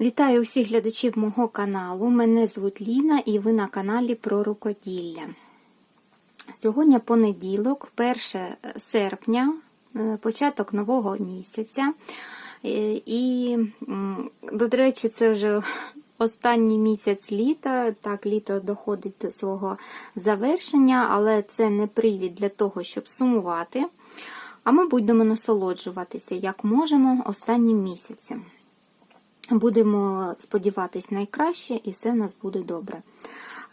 Вітаю усіх глядачів мого каналу. Мене звуть Ліна і ви на каналі про рукоділля. Сьогодні понеділок, 1 серпня, е, початок нового місяця. Е, І, до речі, це вже останній місяць літа. Так, літо доходить до свого завершення, але це не привід для того, щоб сумувати. А ми будемо насолоджуватися як можемо останнім місяцем. Будемо сподіватись найкраще, і все в нас буде добре.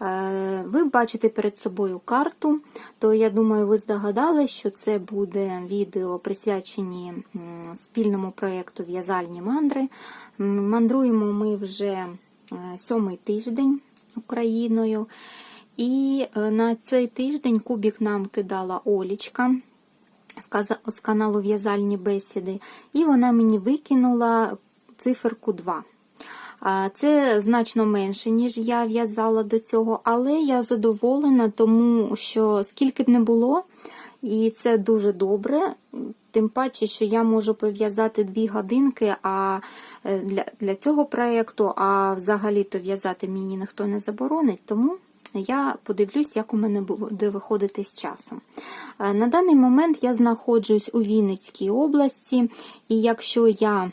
Е, Ви бачите перед собою карту, то я думаю, ви здогадали, що це буде відео присвячені спільному проєкту В'язальні мандри. Мандруємо ми вже е, сьомий тиждень Україною. І е, на цей тиждень кубік нам кидала Олічка з каналу В'язальні бесіди, і вона мені викинула циферку 2. Це значно менше, ніж я в'язала до цього, але я задоволена, тому що скільки б не було, і це дуже добре. Тим паче, що я можу пов'язати дві годинки а е, для, для цього проєкту, а взагалі-то в'язати мені ніхто не заборонить, тому я подивлюсь, як у мене буде виходити з часом. Е, На даний момент я знаходжусь у Вінницькій області, і якщо я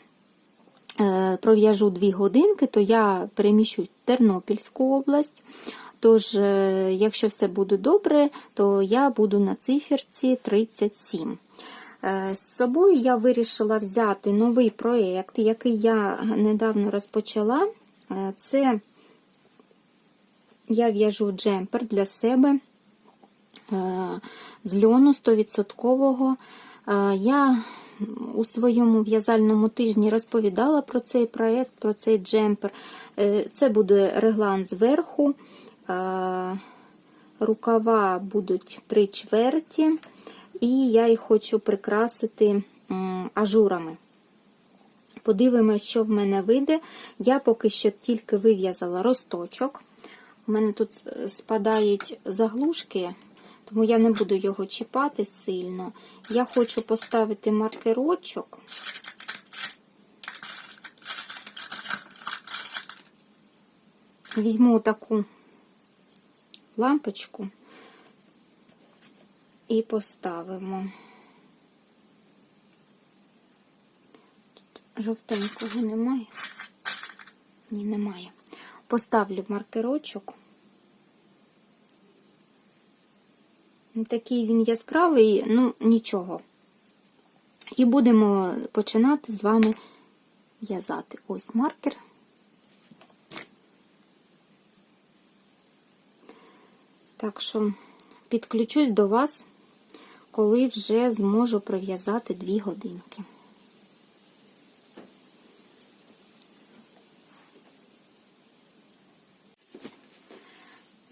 пров'яжу дві годинки, то я переміщусь Тернопільську область. Тож, е, якщо все буде добре, то я буду на циферці 37. Е, З собою я вирішила взяти новий проєкт, який я недавно розпочала. Е, Це я в'яжу джемпер для себе е, з льону 100%. Е, Я у своєму в'язальному тижні розповідала про цей проєкт, про цей джемпер. Е, Це буде реглан зверху, е, рукава будуть три чверті, і я їх хочу прикрасити ажурами. Подивимось, що в мене вийде. Я поки що тільки вив'язала росточок. У мене тут е, спадають заглушки, тому я не буду його чіпати сильно. Я хочу поставити маркерочок. Візьму таку лампочку і поставимо. Тут жовтенького немає? Ні, немає. Поставлю маркерочок. Такий він яскравий, ну нічого. І будемо починати з вами в'язати. Ось маркер. Так що підключусь до вас, коли вже зможу пров'язати дві годинки.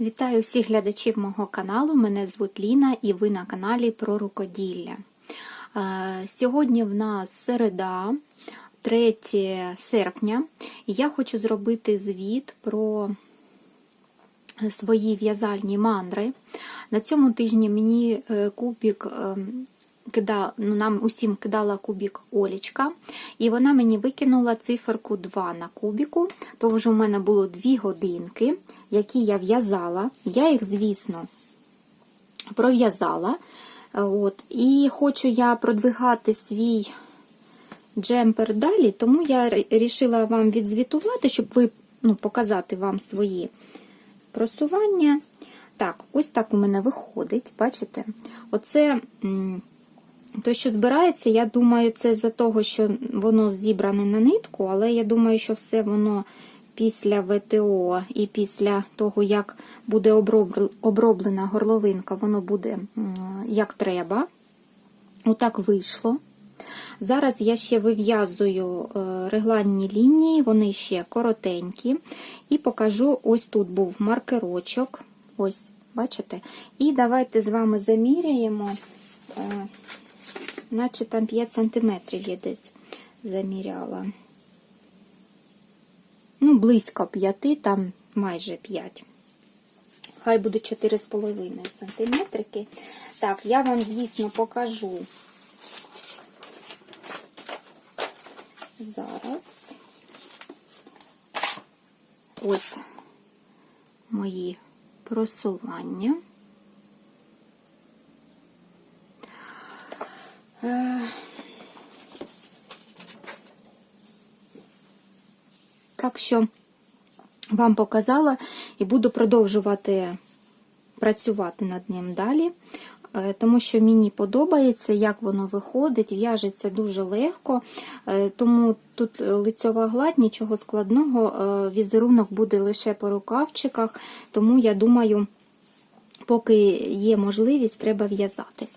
Вітаю всіх глядачів мого каналу. Мене звуть Ліна і ви на каналі про рукоділля. Е, Сьогодні в нас середа, 3 серпня, і я хочу зробити звіт про свої в'язальні мандри. На цьому тижні мені е, кубік ем, кидала, ну, нам усім кидала кубік Олічка, і вона мені викинула циферку 2 на кубіку, тому що в мене було 2 годинки, які я в'язала. Я їх, звісно, пров'язала. От, І хочу я продвигати свій джемпер далі, тому я вирішила вам відзвітувати, щоб ви ну, показати вам свої просування. Так, ось так у мене виходить, бачите? Оце м, те, що збирається, я думаю, це за того, що воно зібране на нитку, але я думаю, що все воно після ВТО і після того, як буде оброблена горловинка, воно буде як треба. Отак вийшло. Зараз я ще вив'язую е, регланні лінії, вони ще коротенькі. І покажу, ось тут був маркерочок. Ось, бачите? І давайте з вами заміряємо, е, наче там 5 см я десь заміряла. Ну, близько 5, там майже 5. Хай буде 4,5 см. Так, я вам, звісно, покажу зараз. ось мої просування. Так що вам показала і буду продовжувати працювати над ним далі, е, тому що мені подобається, як воно виходить, в'яжеться дуже легко, е, тому тут лицьова гладь, нічого складного, е, візерунок буде лише по рукавчиках, тому я думаю, поки є можливість, треба в'язати.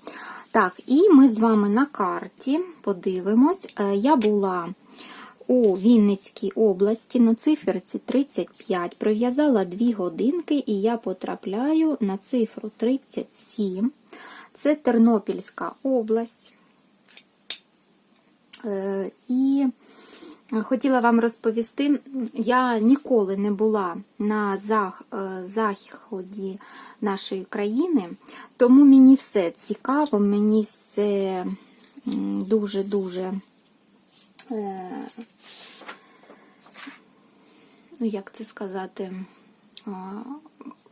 Так, і ми з вами на карті подивимось. Е, Я була у Вінницькій області на циферці 35, прив'язала 2 годинки, і я потрапляю на цифру 37. Це Тернопільська область. Е, І хотіла вам розповісти, я ніколи не була на е, заході нашої країни, тому мені все цікаво, мені все дуже-дуже. е, Ну, як це сказати?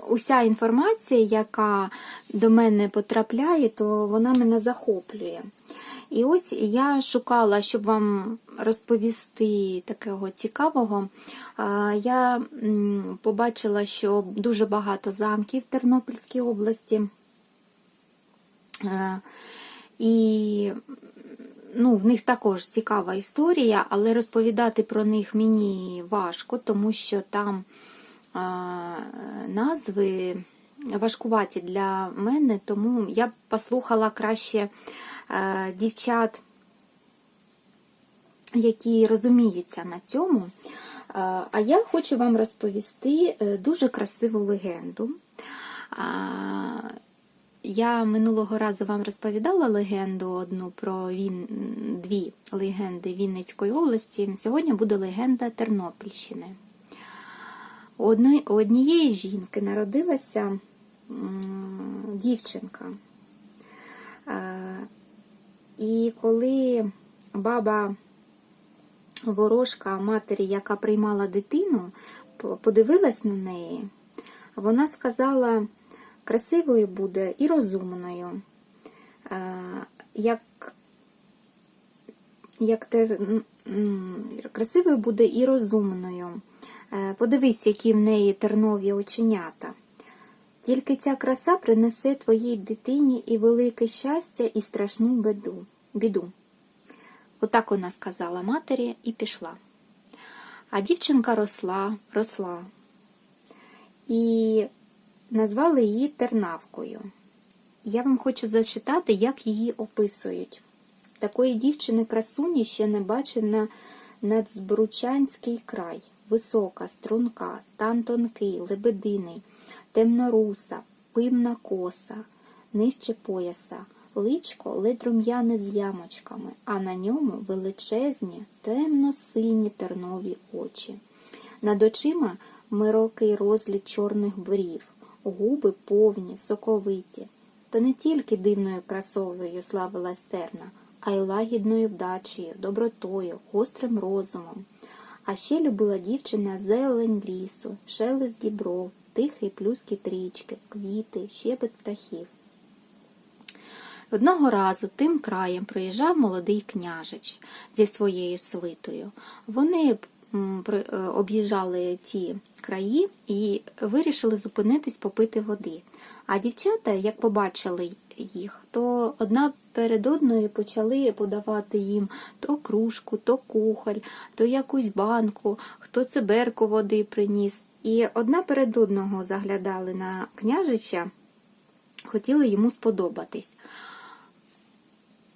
Уся інформація, яка до мене потрапляє, то вона мене захоплює. І ось я шукала, щоб вам розповісти такого цікавого. Я побачила, що дуже багато замків в Тернопільській області. І ну, в них також цікава історія, але розповідати про них мені важко, тому що там назви важкуваті для мене, тому я б послухала краще дівчат, які розуміються на цьому. А, А я хочу вам розповісти е, дуже красиву легенду. Я минулого разу вам розповідала легенду одну про він... дві легенди Вінницької області. Сьогодні буде легенда Тернопільщини. Одної- однієї жінки народилася дівчинка. І коли баба ворожка матері, яка приймала дитину, подивилась на неї, вона сказала, красивою буде і розумною. Е, Як, як тер... м, красивою буде і розумною. Е, Подивись, які в неї тернові оченята. Тільки ця краса принесе твоїй дитині і велике щастя, і страшну беду. біду. Отак вона сказала матері і пішла. А дівчинка росла, росла. І назвали її Тернавкою. Я вам хочу зачитати, як її описують. Такої дівчини красуні ще не бачив на Нацбручанський край. Висока, струнка, стан тонкий, лебединий, темноруса, пимна коса, нижче пояса, личко ледь рум'яне з ямочками, а на ньому величезні, темно-сині тернові очі. Над очима мирокий розліт чорних брів, губи повні, соковиті. Та не тільки дивною красовою славила стерна, а й лагідною вдачею, добротою, гострим розумом. А ще любила дівчина зелень лісу, шелест дібров, тихий плюскіт річки, квіти, щебет птахів. Одного разу тим краєм проїжджав молодий княжич зі своєю свитою. Вони е, об'їжджали ті краї і вирішили зупинитись попити води. А дівчата, як побачили їх, то одна перед одною почали подавати їм то кружку, то кухоль, то якусь банку, хто циберку води приніс. І одна перед одного заглядали на княжича, хотіли йому сподобатись.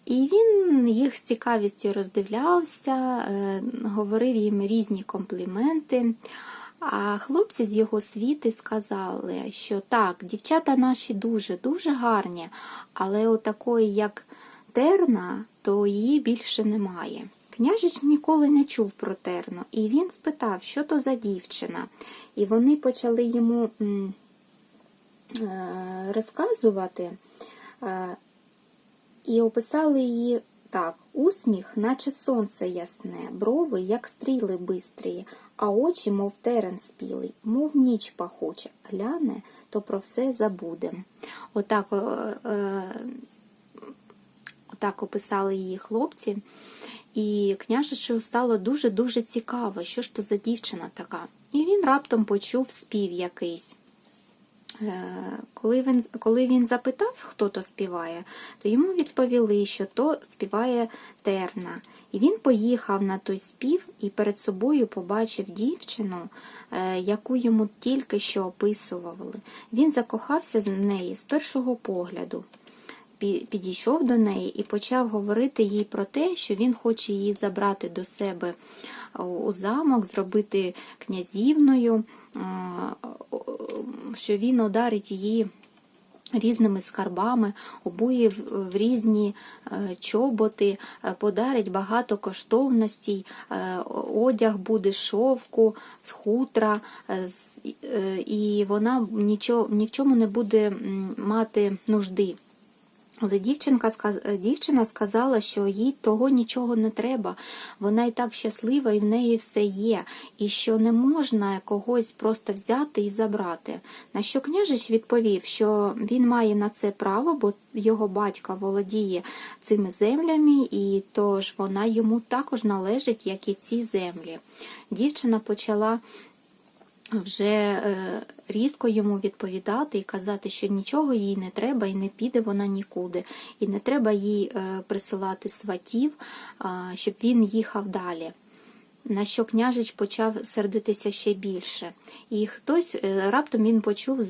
І він їх з цікавістю роздивлявся, е, говорив їм різні компліменти. А хлопці з його світи сказали, що так, дівчата наші дуже-дуже гарні, але отакої, як терна, то її більше немає. Княжич ніколи не чув про терну, і він спитав, що то за дівчина. І вони почали йому е, розказувати. е, і описали її так, усміх, наче сонце ясне, брови, як стріли бистрі, а очі, мов терен спілий, мов ніч пахуча, гляне, то про все забудем. Отак, е, отак описали її хлопці. І княжичу стало дуже-дуже цікаво, що ж то за дівчина така. І він раптом почув спів якийсь. Е, Коли він, коли він запитав, хто то співає, то йому відповіли, що то співає Терна. І він поїхав на той спів і перед собою побачив дівчину, е, яку йому тільки що описували. Він закохався з неї з першого погляду. Пі- Підійшов до неї і почав говорити їй про те, що він хоче її забрати до себе у замок, зробити князівною, що він одарить її різними скарбами, обує в різні е, чоботи, е, подарить багато коштовностей, е, одяг буде шовку, з хутра, е, е, і вона ні в чому не буде мати нужди. Але дівчинка, дівчина сказала, що їй того нічого не треба. Вона і так щаслива, і в неї все є, і що не можна когось просто взяти і забрати. На що княжич відповів, що він має на це право, бо його батько володіє цими землями, і тож вона йому також належить, як і ці землі. Дівчина почала вже е, різко йому відповідати і казати, що нічого їй не треба і не піде вона нікуди. І не треба їй е, присилати сватів, щоб він їхав далі. На що княжич почав сердитися ще більше. І хтось е, раптом він почув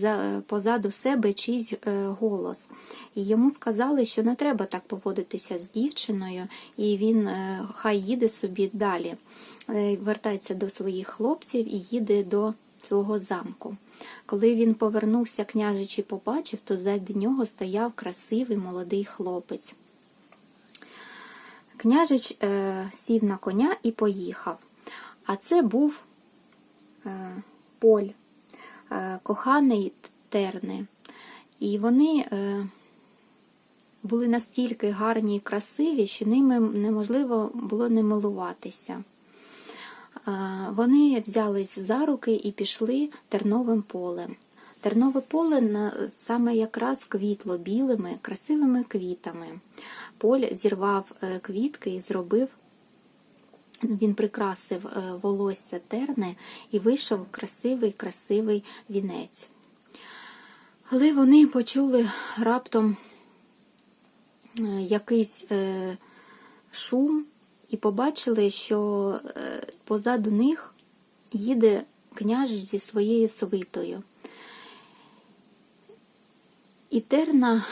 позаду себе чийсь е, голос. І йому сказали, що не треба так поводитися з дівчиною, і він е, хай їде собі далі. Е, Вертається до своїх хлопців і їде до свого замку. Коли він повернувся, княжич і побачив, то ззаді нього стояв красивий молодий хлопець. Княжич е, сів на коня і поїхав. А це був е, Поль, е, коханий Терни. І вони е, були настільки гарні і красиві, що ними неможливо було не милуватися. Вони взялись за руки і пішли терновим полем. Тернове поле саме якраз квітло білими, красивими квітами. Поль зірвав е, квітки і зробив, він прикрасив е, волосся терни і вийшов красивий, красивий вінець. Але вони почули раптом е, якийсь шум і побачили, що е, позаду них їде княжич зі своєю свитою. І Терна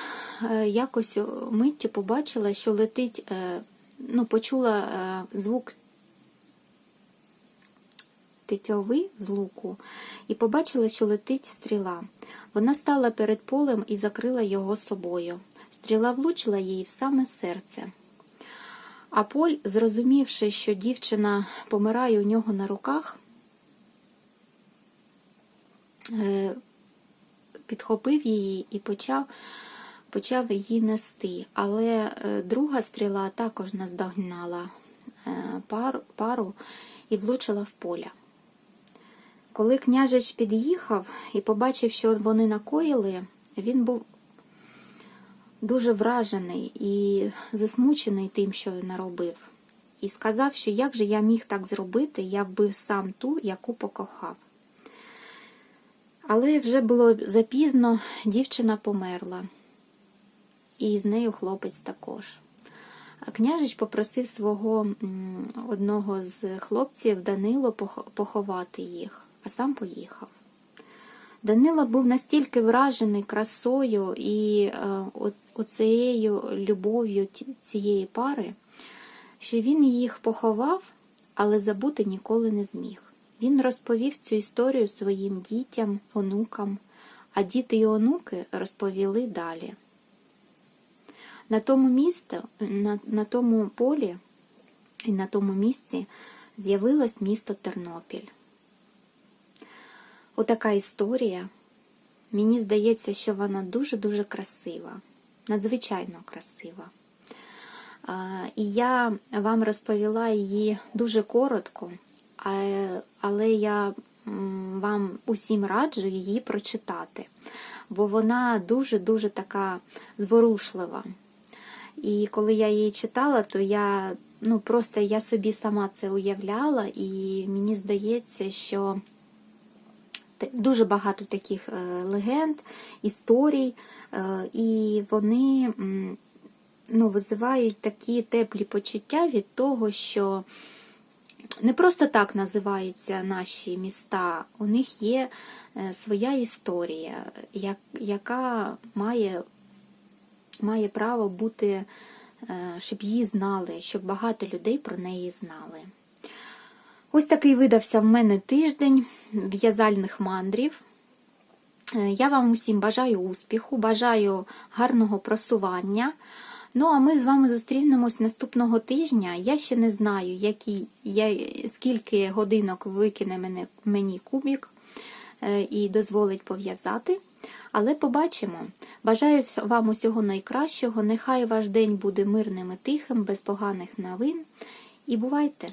е, якось миттю побачила, що летить, е, ну, почула звук тетьови з луку і побачила, що летить стріла. Вона стала перед полем і закрила його собою. Стріла влучила їй в саме серце. А Поль, зрозумівши, що дівчина помирає у нього на руках, е, підхопив її і почав, почав її нести. Але е, друга стріла також наздогнала е, пару, пару і влучила в поля. Коли княжич під'їхав і побачив, що вони накоїли, він був дуже вражений і засмучений тим, що наробив. І сказав, що як же я міг так зробити, я вбив сам ту, яку покохав. Але вже було запізно, дівчина померла, і з нею хлопець також. Княжич попросив свого одного з хлопців Данило поховати їх, а сам поїхав. Данило був настільки вражений красою і е, оцією любов'ю цієї пари, що він їх поховав, але забути ніколи не зміг. Він розповів цю історію своїм дітям, онукам, а діти і онуки розповіли далі. На тому місці, на, на тому полі і на тому місці з'явилось місто Тернопіль. Отака історія. Мені здається, що вона дуже-дуже красива, надзвичайно красива. І я вам розповіла її дуже коротко, але я вам усім раджу її прочитати, бо вона дуже-дуже така зворушлива. І коли я її читала, то я ну просто я собі сама це уявляла, і мені здається, що дуже багато таких е, легенд, історій, е, і вони ну, визивають такі теплі почуття від того, що не просто так називаються наші міста, у них є е, своя історія, яка має має право бути, щоб її знали, щоб багато людей про неї знали. Ось такий видався в мене тиждень в'язальних мандрів. Е, Я вам усім бажаю успіху, бажаю гарного просування. Ну, а ми з вами зустрінемось наступного тижня. Я ще не знаю, які, я, скільки годинок викине мене, мені кубік е, і дозволить пов'язати. Але побачимо. Бажаю вам усього найкращого. Нехай ваш день буде мирним і тихим, без поганих новин. І бувайте!